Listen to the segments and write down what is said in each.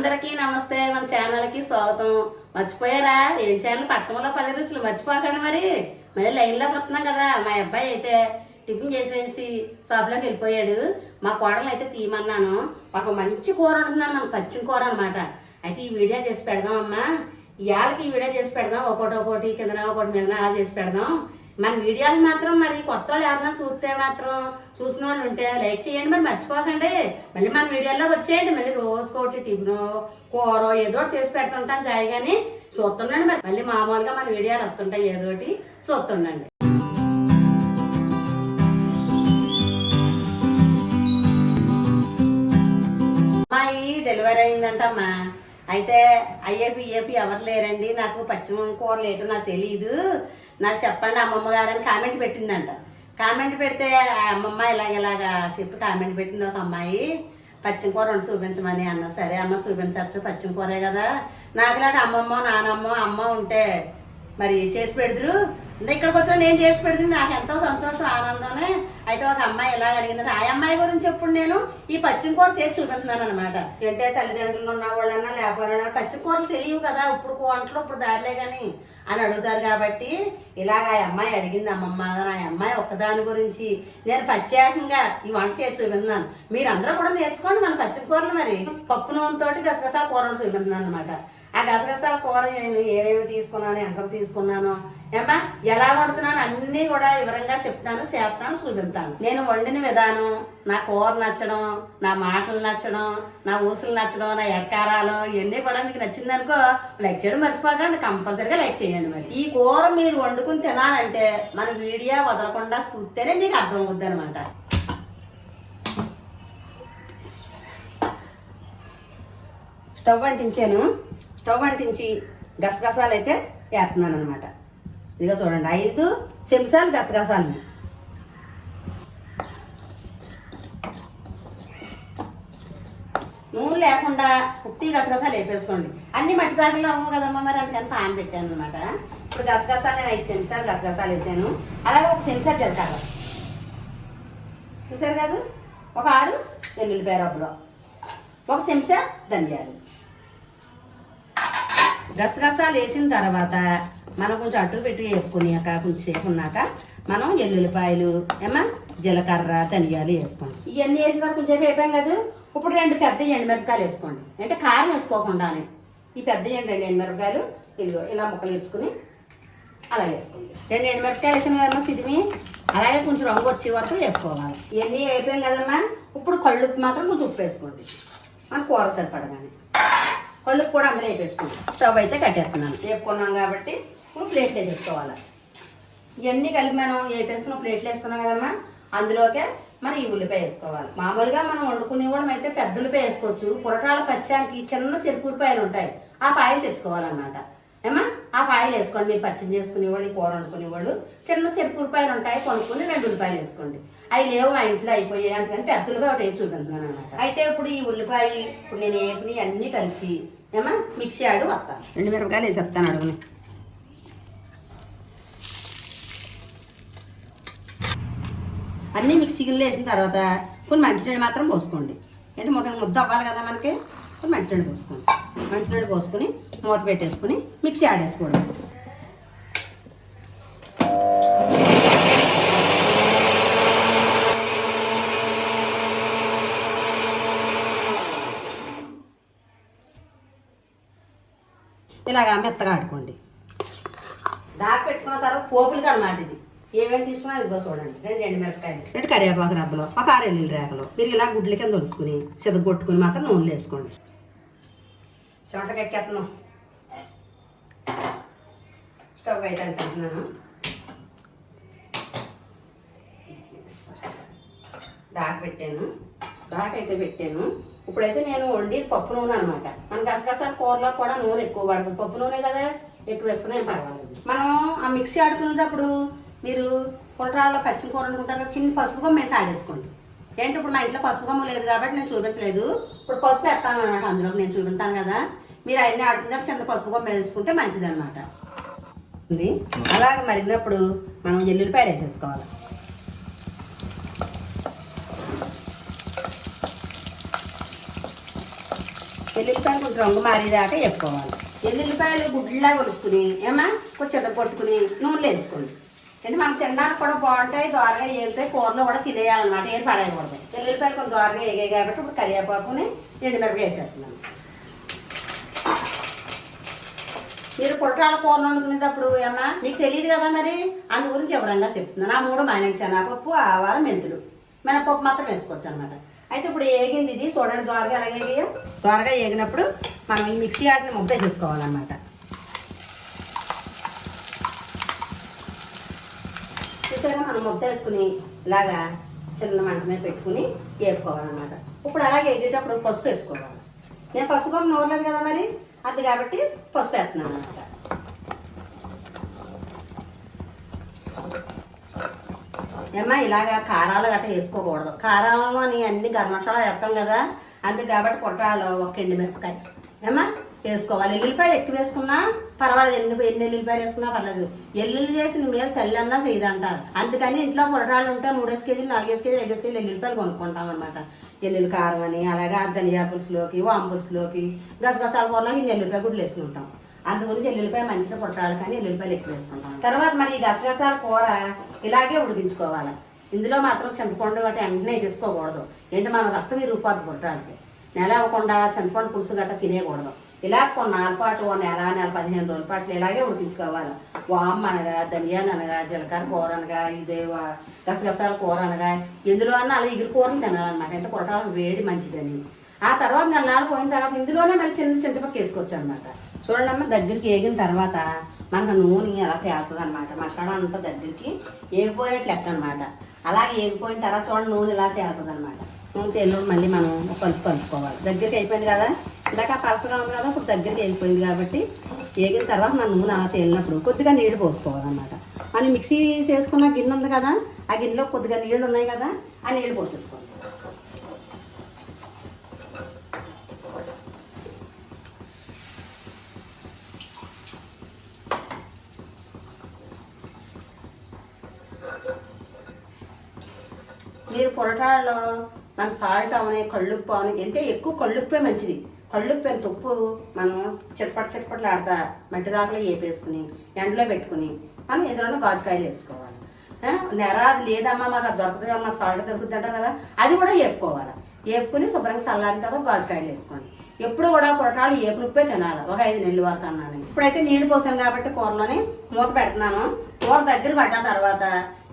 అందరికీ నమస్తే మన ఛానల్కి స్వాగతం. మర్చిపోయారా? ఏం ఛానల్ పట్టణంలో పది రుచులు మర్చిపోకండి మరి. మళ్ళీ లైన్లోకి వస్తున్నాం కదా మా అబ్బాయి అయితే టిఫిన్ చేసేసి షాప్లోకి వెళ్ళిపోయాడు. మా కోడలు అయితే తీయమన్నాను. ఒక మంచి కూర వండుతున్నాను మన పచ్చి కూర అనమాట అయితే ఈ వీడియో చేసి పెడదాం అమ్మా ఇవాళకి ఈ వీడియో చేసి పెడదాం. ఒకటి ఒకటి కిందన ఒకటి మీద అలా చేసి పెడదాం. మన వీడియోలు మాత్రం మరి కొత్త వాళ్ళు ఎవరైనా చూస్తే మాత్రం చూసిన వాళ్ళు ఉంటే లైక్ చేయండి మరి మర్చిపోకండి. మళ్ళీ మన వీడియోలో వచ్చేయండి. మళ్ళీ రోజుకోటి టిఫిన్ కూర ఏదో ఒకటి చేసి పెడుతుంటాం జాయి కానీ చూస్తుండండి మరి. మళ్ళీ మామూలుగా మన వీడియోలు వస్తుంటాయి ఏదో ఒకటి చూస్తుండండి. అమ్మాయి డెలివరీ అయిందంటమ్మా. అయితే ఐఏపి ఏపీ ఎవరు లేరండి? నాకు పశ్చిమ కూరలు ఏంటో నాకు తెలియదు నాకు చెప్పండి అమ్మమ్మ గారని కామెంట్ పెట్టిందంట. కామెంట్ పెడితే అమ్మమ్మ ఇలాగ ఇలాగా చెప్పి కామెంట్ పెట్టింది ఒక అమ్మాయి. పశ్చిమ కూర వండి చూపించమని అన్న. సరే అమ్మ చూపించవచ్చు పశ్చిమ కూరే కదా. నాకులాంటి అమ్మమ్మ నానమ్మ అమ్మ ఉంటే మరి చేసి పెడుతురు. అంటే ఇక్కడికి వచ్చిన నేను చేసి పెడుతుంది నాకు ఎంతో సంతోషం ఆనందమే. అయితే ఒక అమ్మాయి ఎలా అడిగింది ఆ అమ్మాయి గురించి ఎప్పుడు నేను ఈ పచ్చిమ కూర చేసి చూపిస్తున్నాను అనమాట అంటే తల్లిదండ్రులు ఉన్న వాళ్ళన్నా లేకపోయినా పచ్చిమ కూరలు తెలియవు కదా ఇప్పుడు వంటలు ఇప్పుడు దారిలే కానీ అని అడుగుతారు కాబట్టి ఇలాగ ఆ అమ్మాయి అడిగింది అమ్మమ్మ ఆ అమ్మాయి ఒక్కదాని గురించి నేను ప్రత్యేకంగా ఈ వంట చేసి చూపిస్తున్నాను మీరందరూ కూడా నేర్చుకోండి మన పచ్చిమ కూరలు మరి. పప్పు నూనెతోటి గసగసాల కూరలు చూపిస్తున్నాను అనమాట ఆ గసగసాల కూర నేను ఏమేమి తీసుకున్నాను ఎంత తీసుకున్నాను ఏమ్మా ఎలా వండుతున్నాను అన్నీ కూడా వివరంగా చెప్తాను చేస్తాను చూపిస్తాను. నేను వండిన విధానం నా కూర నచ్చడం నా మాటలు నచ్చడం నా ఊసులు నచ్చడం నా ఎడకారాలు ఇవన్నీ కూడా మీకు నచ్చిందనుకో లైక్ చేయడం మర్చిపోకండి కంపల్సరీగా లైక్ చేయండి మరి. ఈ కూర మీరు వండుకుని తినాలంటే మన వీడియో వదలకుండా చూస్తేనే మీకు అర్థమవుద్ది అనమాట స్టవ్ అంటించాను. స్టవ్ అంటించి గసగసాలు అయితే వేస్తున్నాను అనమాట ఇదిగో చూడండి ఐదు చెంచాలు గసగసాలు. నూనె లేకుండా పుట్టి గసగసాలు వేపేసుకోండి. అన్ని మట్టి దాకలు అవ్వవు కదమ్మా మరి అందుకని పాన్ పెట్టాను అనమాట ఇప్పుడు గసగసాలు నేను ఐదు చెంచాలు గసగసాలు వేసాను. అలాగే ఒక చెంచా జీలకర్ర. చూసారు కాదు? ఒక ఆరు వెల్లుల్లిపాయ రబ్బలో ఒక చెంచా ధనియాలు. గసగసాలు వేసిన తర్వాత మనం కొంచెం అటు పెట్టి వేపుకున్నాక కొంచెం సేపు ఉన్నాక మనం ఎల్లుల్లిపాయలు ఏమా జీలకర్ర ధనియాలు వేసుకోండి. ఇవన్నీ వేసిన తర్వాత కొంచెం సేపు వేపాం కదా? ఇప్పుడు రెండు పెద్ద ఎండుమిరపకాయలు వేసుకోండి. అంటే కారం వేసుకోకుండా ఈ పెద్ద ఎండు రెండు ఎండుమిరపకాయలు ఇదిగో ఇలా ముక్కలు వేసుకుని అలా వేసుకోండి. రెండు ఎండుమిరపకాయలు వేసాను కదమ్మా సిదిమి అలాగే కొంచెం రంగు వచ్చే వరకు వేపుకోవాలి. ఇవన్నీ అయిపోయాం కదమ్మా. ఇప్పుడు కళ్ళుప్పు మాత్రం కొంచెం ఉప్పు వేసుకోండి. మన కూర సరిపడగానే. పళ్ళుకి కూడా అందులో వేపేసుకుంటాం. స్టవ్ అయితే కట్టేస్తున్నాను. వేపుకున్నాం కాబట్టి ఇప్పుడు ప్లేట్లు వేసుకోవాలి ఇవన్నీ కలిపి మనం వేపేసుకున్న ప్లేట్లు వేసుకున్నాం కదమ్మా. అందులోకే మనం ఈ ఉల్లిపాయ వేసుకోవాలి. మామూలుగా మనం వండుకునే వాళ్ళం అయితే పెద్ద ఉల్లిపాయ వేసుకోవచ్చు. పురటాల పచ్చానికి చిన్న చెరుకురిపాయలు ఉంటాయి. ఆ పాయలు తెచ్చుకోవాలన్నమాట. ఏమా ఆ పాయలు వేసుకోండి. మీరు పచ్చిమి చేసుకునేవాళ్ళు కూర వండుకునేవాళ్ళు. చిన్న చెరుకురిపాయలు ఉంటాయి కొనుక్కుని రెండు ఉల్లిపాయలు వేసుకోండి. అవి లేవు మా ఇంట్లో అయిపోయాయి. అందుకని పెద్ద ఉల్లిపాయ ఒకటి చూపించాను అనమాట అయితే ఇప్పుడు ఈ ఉల్లిపాయ ఇప్పుడు నేను వేపుని అన్నీ కలిసి ఏమా మిక్సీ ఆడు వస్తాను రెండు మిరపకాయలు చెప్తాను అడుగుని. అన్నీ మిక్సీ గిన్నెలో వేసిన తర్వాత కొన్ని మంచినీళ్ళు మాత్రం పోసుకోండి. అంటే మొత్తం ముద్ద అవ్వాలి కదా మనకి? కొన్ని మంచినీళ్ళు పోసుకోండి. మంచినీళ్ళు పోసుకొని మూత పెట్టేసుకుని మిక్సీ ఆడేసుకోవడం ఇలాగా మెత్తగా ఆడుకోండి. దాకా పెట్టుకున్న తర్వాత పోపులకి అన్నమాట ఇది. ఏమేమి తీసుకున్నా ఇదిగో చూడండి. రెండు ఎండు మిరపకాయలు రెండు కరివేపాకు రబ్బలు ఒక ఆరు ఎల్లుల్లి రేకలు మీరు ఇలా గుడ్ల కింద ఉంచుకుని సిద్ధగొట్టుకుని మాత్రం నూనెలు వేసుకోండి. చెమటకెక్కేస్తున్నాం స్టవ్ అయితే అంటున్నాను. దాకా పెట్టాను దాకా అయితే పెట్టాను. ఇప్పుడైతే నేను వండి పప్పు నూనె అనమాట మన గసగసాల కూరలో కూడా నూనె ఎక్కువ పడుతుంది పప్పు నూనె కదా? ఎక్కువ వేసుకున్నా ఏం పర్వాలేదు. మనం ఆ మిక్సీ ఆడుకునేటప్పుడు మీరు పులరాల్లో పచ్చి కూర కదా చిన్న పసుపు గమ్మ వేసి ఆడేసుకోండి. ఏంటి ఇప్పుడు మా ఇంట్లో పసుపు గమ్మ లేదు కాబట్టి నేను చూపించలేదు. ఇప్పుడు పసుపు వేస్తాను అనమాట అందులోకి నేను చూపించాను కదా. మీరు అవన్నీ ఆడుకున్నప్పుడు చిన్న పసుపు కొమ్మ వేసుకుంటే మంచిది ఉంది? అలాగే మరిగినప్పుడు మనం ఎల్లుల్లిపాయ వేసేసుకోవాలి ఎల్లుల్లిపాయలు కొంచెం రంగు మారేదాకా చెప్పుకోవాలి ఎల్లుల్లిపాయలు గుడ్లా కొలుసుకుని ఏమా కొంచెం చెత్త పట్టుకుని నూనెలో వేసుకోండి. అంటే మనం తినడానికి కూడా బాగుంటాయి దోరగా ఏగుతాయి కూరలో కూడా తినేయాలన్నమాట ఏం పడేయకూడదు. ఎల్లుల్లిపాయలు కొంచెం దోరగా ఏగాయి కాబట్టి ఇప్పుడు కరివేపాకుని ఎండుమిరపకాయ వేసేస్తున్నాను. మీరు కుట్రాల కూరలు వండుకునేటప్పుడు అమ్మ మీకు తెలియదు కదా మరి? అందు గురించి ఎవరంగా చెప్తున్నాను ఆ మూడు మైనస్ శనగపప్పు ఆవారం మెంతులు. మినపప్పు మాత్రం వేసుకోవచ్చు అనమాట అయితే ఇప్పుడు ఏగింది ఇది. చూడండి ద్వారగా అలాగే ద్వారగా ఏగినప్పుడు మనం ఈ మిక్సీ ఆటని ముద్ద చేసుకోవాలన్నమాట చూసారా మనం ముద్ద వేసుకుని ఇలాగా చిన్న మంట మీద పెట్టుకుని వేపుకోవాలన్నమాట ఇప్పుడు అలాగే వేగేటప్పుడు పసుపు వేసుకోవాలి. నేను పసుపు నూరలేదు కదా మరి? అది కాబట్టి పసుపు వేస్తున్నాను అనమాట. ఏమ్మా ఇలాగా కారాలు గట్ట వేసుకోకూడదు. కారాలు అని అన్ని గరం మసాలా వేస్తాం కదా అంతే కాబట్టి పొట్టాలు ఒక ఎండు మిరపకాయ. ఏమ్మా వేసుకోవాలి. ఎల్లుల్లిపాయలు ఎక్కువ వేసుకున్నా పర్వాలేదు. ఎన్ని ఎన్ని ఎల్లుల్లిపాయలు వేసుకున్నా పర్లేదు ఎల్లుల్లి చేసిన మేలు తల్లి అన్నా చేయదంటారు. అందుకని ఇంట్లో పొరటాలు ఉంటే మూడేసి కేజీలు నాలుగేసి కేజీలు ఐదేసి కేజీలు ఎల్లుల్లిపాయలు కొనుక్కుంటాం అనమాట ఎల్లుల్లి కారం అని అలాగే ధనియా పులుసులోకి వాము పులుసులోకి గసగసాల కూరలోకి ఇన్ని ఎల్లుల్లిపాయ గుడ్లు వేసుకుంటాం. అందు గురించి ఎల్లుల్లిపాయ మంచిగా పొట్టాలి కానీ ఎల్లుల్లిపాయలు ఎక్కువ వేసుకుంటాం. తర్వాత మరి ఈ గసగసాల కూర ఇలాగే ఉడికించుకోవాలి. ఇందులో మాత్రం చింతపండు గట్ట వెంటనే చేసుకోకూడదు ఏంటి? మన రక్తం ఇరుగుపోద్ది పుట్టాలకి నెల అవ్వకుండా చింతపండు పులుసు గట్ట తినేయకూడదు. ఇలా కొన్నాళ్ళ పాటు నెల నెల పదిహేను రోజుల పాటు ఇలాగే ఉడికించుకోవాలి. వామ్ అనగా ధనియాలు అనగా జీలకర్ర కూర అనగా ఇదే గసగసాల కూర అనగా ఎందులో అన్న అలా ఇగిరి కూరలు తినాలన్నమాట. అంటే పుట్టాలకు వేడి మంచిదని. ఆ తర్వాత నెలలు పోయిన తర్వాత ఇందులోనే మళ్ళీ చిన్న చింతపక్క వేసుకోవచ్చు అనమాట చూడండి దగ్గరికి వేగిన తర్వాత మనకు నూనె అలా తేలుతుంది అనమాట మసాలా అంతా దగ్గరికి ఏగిపోయేట్లు లెక్క అనమాట అలాగే ఏగిపోయిన తర్వాత చూడండి నూనె ఇలా తేలుతుంది అనమాట నూనె తేలినప్పుడు మళ్ళీ మనం కలుపు కలుపుకోవాలి. దగ్గరికి అయిపోయింది కదా? ఇందాక పలసగా ఉంది కదా ఇప్పుడు దగ్గరికి వెళ్ళిపోయింది కాబట్టి వేగిన తర్వాత మన నూనె అలా తేలినప్పుడు కొద్దిగా నీళ్ళు పోసుకోవాలన్నమాట. మనం మిక్సీ చేసుకున్న గిన్నె ఉంది కదా ఆ గిన్నెలో కొద్దిగా నీళ్ళు ఉన్నాయి కదా ఆ నీళ్ళు పోసేసుకోవాలి. మీరు పొరటాలలో మన సాల్ట్ అవని కళ్ళుప్పు అవని అంటే ఎక్కువ కళ్ళుప్పే మంచిది. కళ్ళుప్పు ఎంత ఉప్పు మనం చిట్పట చిట్పట్లు ఆడతా మట్టి దాకలో వేపేసుకుని ఎండలో పెట్టుకుని మనం ఎదురున్న గాజుకాయలు వేసుకోవాలి. ఆ, నెర అది లేదమ్మా మాకు అది దొరుకుతుంది అమ్మా సాల్ట్ దొరుకుతుంది అంటారు కదా అది కూడా వేపుకోవాలి వేపుకుని శుభ్రంగా చల్లారిన తర్వాత గాజుకాయలు వేసుకోండి ఎప్పుడు కూడా పొరటాలు ఏపు తినాలి. ఒక ఐదు నెలల వరకు అన్నాను. ఇప్పుడైతే నీళ్ళు పోసాను కాబట్టి కూరలోని మూత పెడుతున్నాను. కూర దగ్గర పడ్డ తర్వాత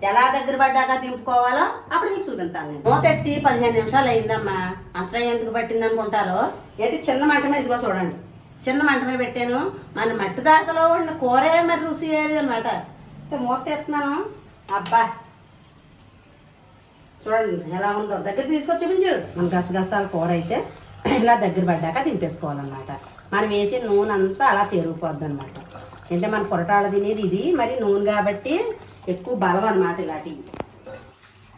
ఎలా దగ్గర పడ్డాక దింపుకోవాలో అప్పుడు మీకు చూపిస్తాను మూత ఎట్టి పదిహేను నిమిషాలు అయిందమ్మా. అంతలో ఎందుకు పట్టింది అనుకుంటారో? ఏంటి చిన్న మంట మీద ఇదిగో చూడండి. చిన్న మంట మీద పెట్టాను. మన మట్టి దాకలో ఉన్న కూరే మరి రుచి వేరు అనమాట మూత ఎత్తున్నాను అబ్బా! చూడండి ఎలా ఉందో. దగ్గర తీసుకొచ్చి చూపించు. మన గసగసాల కూర అయితే. ఇలా దగ్గర పడ్డాక దింపేసుకోవాలన్నమాట మనం వేసే నూనె అంతా అలా తెరిగిపోద్ది అనమాట అంటే మన పొరటాల తినేది ఇది మరి నూనె కాబట్టి ఎక్కువ బలం అనమాట ఇలాంటివి.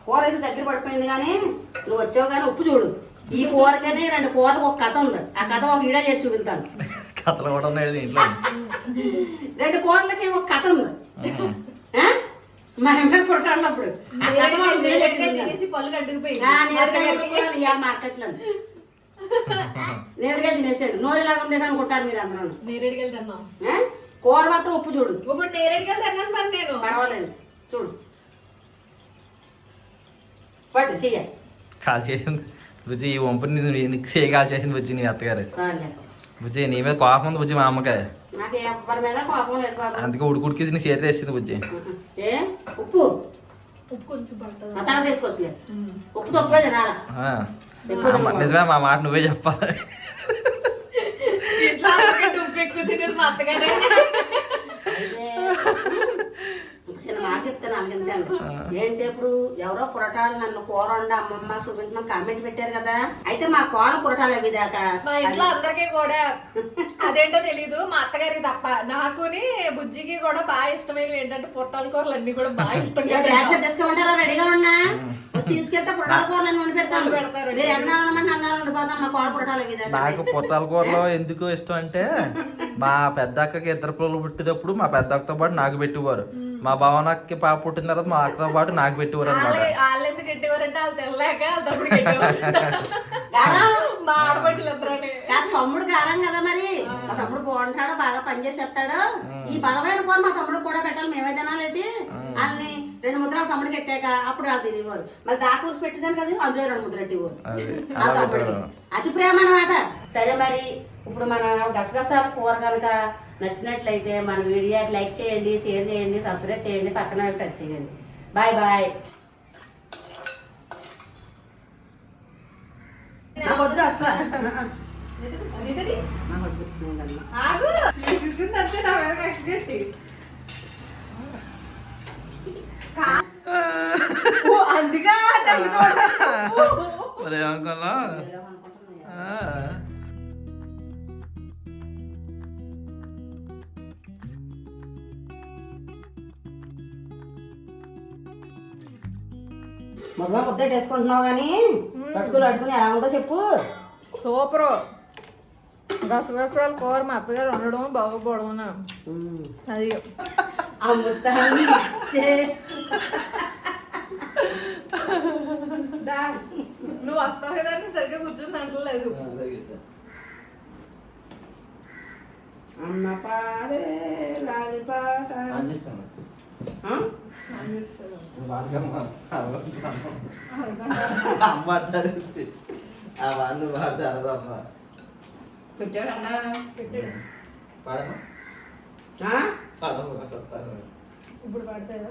కూర అయితే దగ్గర పడిపోయింది కానీ నువ్వు వచ్చావు కానీ ఉప్పు చూడు. ఈ కూరకనే రెండు కూరలకు ఒక కథ ఉంది. ఆ కథ ఒక వీడియో చేసి చూపిస్తాను. కథలు కూడా ఉన్నాయి ఇంట్లో రెండు కూరలకి ఒక కథ ఉంది? మా అమ్మాయి మార్కెట్లో నేరుగా తినేసాను నోరు ఇలాగ ఉంది అనుకుంటారు మీరు అందరూ. నేరేడుకి వెళ్తున్నాం? కూర మాత్రం ఉప్పు చూడు. ఇప్పుడు నేరేడుకి వెళ్తాను మరి నేను. పర్వాలేదు. చూడు. పట్టు చెయ్య. కాల్ చేసింది. బుజ్జి ఈ వంపుని నీకు చేయి కాల్ చేసింది బుజ్జి నీ అత్తగారు. సరే బుజ్జి నీ మీద కోపం ఉంది బుజ్జి మా అమ్మకి. నాకు ఎవరి మీద కోపం లేదు బాబు. అందుకే ఉడుకుడికి నీ చేతి వేసింది బుజ్జి. ఏ? ఉప్పు? ఉప్పు కొంచెం ఉప్పు తక్కువ తినాలా? నిజమే మా మాట నువ్వే చెప్పాలి. ఇంట్లో ఎక్కువ తినేది మా అత్తగారే అయితే ఒక చిన్న మాట చెప్తాను ఆలోచించండి ఏంటి ఇప్పుడు ఎవరో పురటాలు నన్ను కూర వండి అమ్మమ్మ చూపించమని కామెంట్ పెట్టారు కదా. అయితే మా కోడ పురటాలు అవి దాకా మా ఇంట్లో అందరికీ కూడా అదేంటో తెలీదు. మా అత్తగారికి తప్ప. నాకుని బుజ్జికి కూడా బాగా ఇష్టమైనవి ఏంటంటే పొట్టాల కూరలు అన్ని కూడా బాగా ఇష్టంగా బ్యాగ్ తీసుకోమంటారా రెడీగా ఉన్నా? తీసుకెళ్తే పురటాల కూరలు వండి పెడతాను. మీరు ఎన్నాళ్ళు అన్నారు ఉండిపోతాం మా కోడ పురటాలు అవి దాకా. నాకు పొట్టాల కూరలో ఎందుకు ఇష్టం అంటే మా పెద్ద అక్కకి ఇద్దరు పిల్లలు పుట్టినప్పుడు మా పెద్ద అక్కతో పాటు నాకు పెట్టేవారు. మా భావనకి పాప పుట్టిన తర్వాత మా అక్కతో పాటు నాకు పెట్టేవారు అనమాట వాళ్ళ ఎందుకు పెట్టేవారంటే వాళ్ళు గారం మా తమ్ముడు గారం కదా మరి. మా తమ్ముడు బాగుంటాడు బాగా పనిచేసేస్తాడు. ఈ బలమైన కూర మా తమ్ముడు కూడా పెట్టాలి మేమే తినాలేంటి? వాళ్ళని రెండు ముద్రలు తమ్ముడు పెట్టాక అప్పుడు వాళ్ళు తినేవారు మరి దాకూసి పెట్టిదాను కదా అందులో రెండు ముద్రలు పెట్టేవారు. అది ఆ అలా తమ్ముడికి. అతి ప్రేమ అనమాట సరే మరి ఇప్పుడు మన గసగసాల కూర కనుక నచ్చినట్లయితే మన వీడియోకి లైక్ చేయండి షేర్ చేయండి సబ్స్క్రైబ్ చేయండి పక్కన వెళ్ళి టచ్ చేయండి. Bye bye. వద్దు అసలు. ఆగు. చూసిందంటే నా మీద ఓ, అందుకా. మరి ఏమనుకోవాలా. మొదలు ముద్ద వేసుకుంటున్నావు కానీ పట్టుకులు అట్టుకుని ఎలా ఉందో చెప్పు. సూపరు. గసగసాల కూర మా అత్తగారు వండడం బాగోపోవడం అది దా, నువ్వు వస్తావు కదా అని సరిగ్గా కూర్చుని అంటలేదు అన్న పాడే లాలి పాట. ఆ? వాళ్ళు వాడతారు అమ్మ పెట్టాడు? అన్న పెట్టాడు. పాడమా? ఆ? పాడమా? ఇప్పుడు పడతాయా